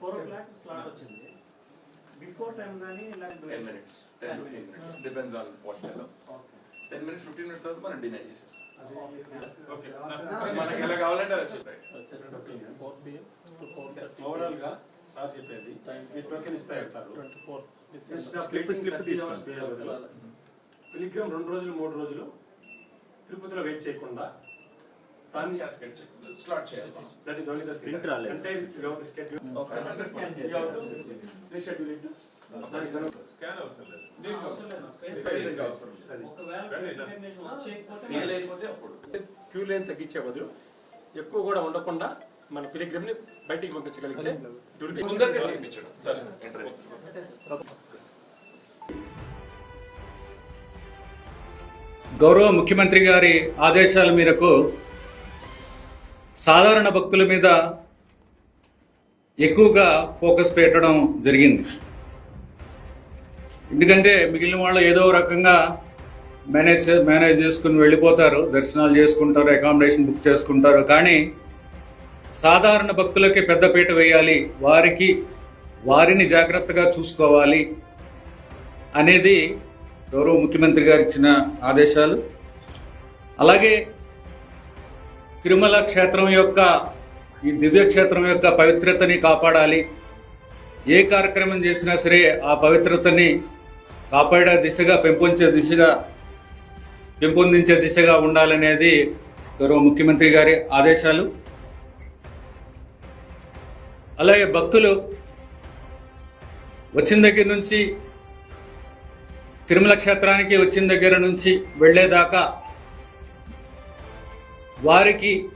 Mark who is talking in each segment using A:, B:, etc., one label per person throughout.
A: Four o'clock slot వచ్చింది. Before time కానీ
B: ten minutes ten minutes depends on what time ten minutes fifteen minutes తర్వాత మనం deny చేసేస్తాం. మనకి ఎలా కావాలంటే అలా
C: ఓవరాల్గా సార్ చెప్పేది మీ టోకెన్ ఇస్తా పిలిగ్రామ్ రెండు రోజులు మూడు రోజులు తిరుపతిలో వెయిట్ చేయకుండా ప్లాన్
B: స్లాట్ చేయాలి.
C: That is only the
D: Print రాలేదు.
C: అంటే schedule
B: Okay, 100%.
C: Schedule it
B: Patient అవసరం లేదు. ఫెయిల్ అయిపోతే అప్పుడు.
C: క్యూ లైన్ తగ్గించే బదులు ఎక్కువ కూడా ఉండకుండా మన పిలిగ్రామ్ని బయటికి పంపించగలిగితే it will be-
B: తొందరగా చేయించడం. సరే ఎంటర్
D: గౌరవ ముఖ్యమంత్రి గారి ఆదేశాల మేరకు సాధారణ భక్తుల మీద ఎక్కువగా ఫోకస్ పెట్టడం జరిగింది. ఎందుకంటే మిగిలిన వాళ్ళు ఏదో రకంగా మేనేజ్ మేనేజ్ చేసుకుని వెళ్ళిపోతారు దర్శనాలు చేసుకుంటారు అకామిడేషన్ బుక్ చేసుకుంటారు. కానీ సాధారణ భక్తులకి పెద్దపీట వేయాలి వారికి వారిని జాగ్రత్తగా చూసుకోవాలి అనేది గౌరవ ముఖ్యమంత్రి గారు ఇచ్చిన ఆదేశాలు. అలాగే తిరుమల క్షేత్రం యొక్క ఈ దివ్య క్షేత్రం యొక్క పవిత్రతని కాపాడాలి. ఏ కార్యక్రమం చేసినా సరే ఆ పవిత్రతని కాపాడే దిశగా పెంపొంచే దిశగా పెంపొందించే దిశగా ఉండాలనేది గౌరవ ముఖ్యమంత్రి గారి ఆదేశాలు. అలాగే భక్తులు వచ్చిన దగ్గర నుంచి తిరుమల క్షేత్రానికి వచ్చిన దగ్గర నుంచి వెళ్ళేదాకా వారికి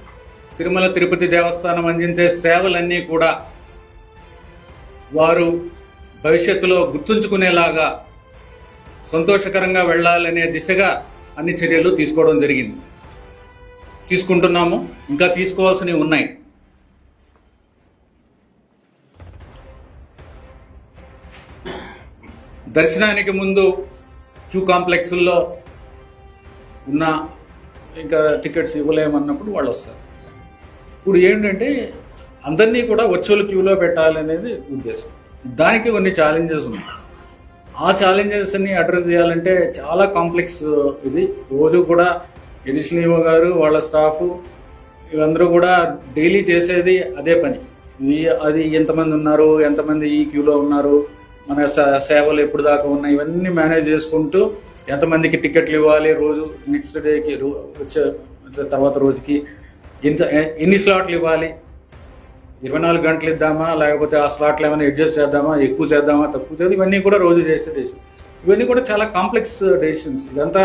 D: తిరుమల తిరుపతి దేవస్థానం అందించే సేవలన్నీ కూడా వారు భవిష్యత్తులో గుర్తుంచుకునేలాగా సంతోషకరంగా వెళ్ళాలనే దిశగా అన్ని చర్యలు తీసుకోవడం జరిగింది. తీసుకుంటున్నాము. ఇంకా తీసుకోవాల్సినవి ఉన్నాయి. దర్శనానికి ముందు క్యూ కాంప్లెక్స్ల్లో ఉన్న ఇంకా టికెట్స్ ఇవ్వలేమన్నప్పుడు వాళ్ళు వస్తారు. ఇప్పుడు ఏంటంటే అందరినీ కూడా వర్చువల్ క్యూలో పెట్టాలనేది ఉద్దేశం. దానికి కొన్ని ఛాలెంజెస్ ఉన్నాయి. ఆ ఛాలెంజెస్ని అన్ని అడ్రస్ చేయాలంటే చాలా కాంప్లెక్స్ ఇది. రోజు కూడా ఎడిషనల్ గారు వాళ్ళ స్టాఫ్ వీళ్ళందరూ కూడా డైలీ చేసేది అదే పని. అది ఎంతమంది ఉన్నారు ఎంతమంది ఈ క్యూలో ఉన్నారు మన సేవలు ఎప్పుడు దాకా ఉన్నాయి ఇవన్నీ మేనేజ్ చేసుకుంటూ ఎంతమందికి టికెట్లు ఇవ్వాలి రోజు? నెక్స్ట్ డేకి వచ్చే తర్వాత రోజుకి ఎంత ఎన్ని స్లాట్లు ఇవ్వాలి? ఇరవై నాలుగు గంటలు ఇద్దామా? లేకపోతే ఆ స్లాట్లు ఏమైనా అడ్జస్ట్ చేద్దామా? ఎక్కువ చేద్దామా? తక్కువ చేద్దాం ఇవన్నీ కూడా రోజు చేసే డెసిషన్ ఇవన్నీ కూడా చాలా కాంప్లెక్స్ డెసిషన్స్ ఇదంతా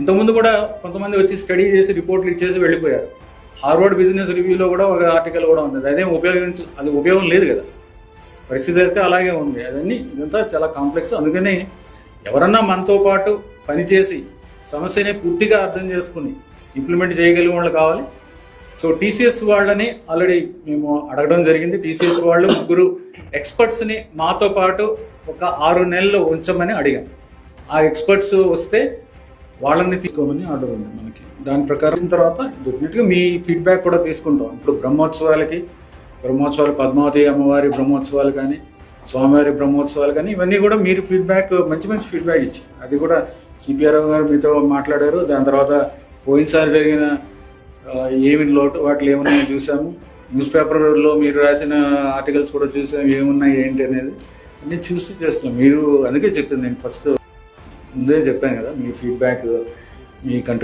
D: ఇంతకుముందు కూడా కొంతమంది వచ్చి స్టడీ చేసి రిపోర్ట్లు ఇచ్చేసి వెళ్ళిపోయారు. హార్వర్డ్ బిజినెస్ రివ్యూలో కూడా ఒక ఆర్టికల్ కూడా ఉంది అదేం ఉపయోగించు అది ఉపయోగం లేదు కదా. పరిస్థితి అయితే అలాగే ఉంది. అదన్నీ ఇదంతా చాలా కాంప్లెక్స్. అందుకని ఎవరన్నా మనతో పాటు పనిచేసి సమస్యని పూర్తిగా అర్థం చేసుకుని ఇంప్లిమెంట్ చేయగలిగిన వాళ్ళు కావాలి. సో టీసీఎస్ వాళ్ళని ఆల్రెడీ మేము అడగడం జరిగింది. టీసీఎస్ వాళ్ళు ముగ్గురు ఎక్స్పర్ట్స్ని మాతో పాటు ఒక ఆరు నెలలు ఉంచమని అడిగాం. ఆ ఎక్స్పర్ట్స్ వస్తే వాళ్ళని తీసుకోమని ఆర్డర్ ఉంది మనకి. దాని ప్రకారం తర్వాత డెఫినెట్గా మీ ఫీడ్బ్యాక్ కూడా తీసుకుంటాం. ఇప్పుడు బ్రహ్మోత్సవాలకి బ్రహ్మోత్సవాలు పద్మావతి అమ్మవారి బ్రహ్మోత్సవాలు కానీ స్వామివారి బ్రహ్మోత్సవాలు కానీ ఇవన్నీ కూడా మీరు ఫీడ్బ్యాక్ మంచి మంచి ఫీడ్బ్యాక్ ఇచ్చి అది కూడా సిపిఆర్ గారు మీతో మాట్లాడారు. దాని తర్వాత పోయినసారి జరిగిన ఏమి లోటు వాటిలో ఏమున్నాయో చూసాము. న్యూస్ పేపర్లో మీరు రాసిన ఆర్టికల్స్ కూడా చూసాము ఏమున్నాయి ఏంటి అనేది. అన్ని చూసి చేస్తున్నాం. మీరు అందుకే చెప్పింది నేను ఫస్ట్ ముందే చెప్పాను కదా మీ ఫీడ్బ్యాక్ మీ కంట్రీ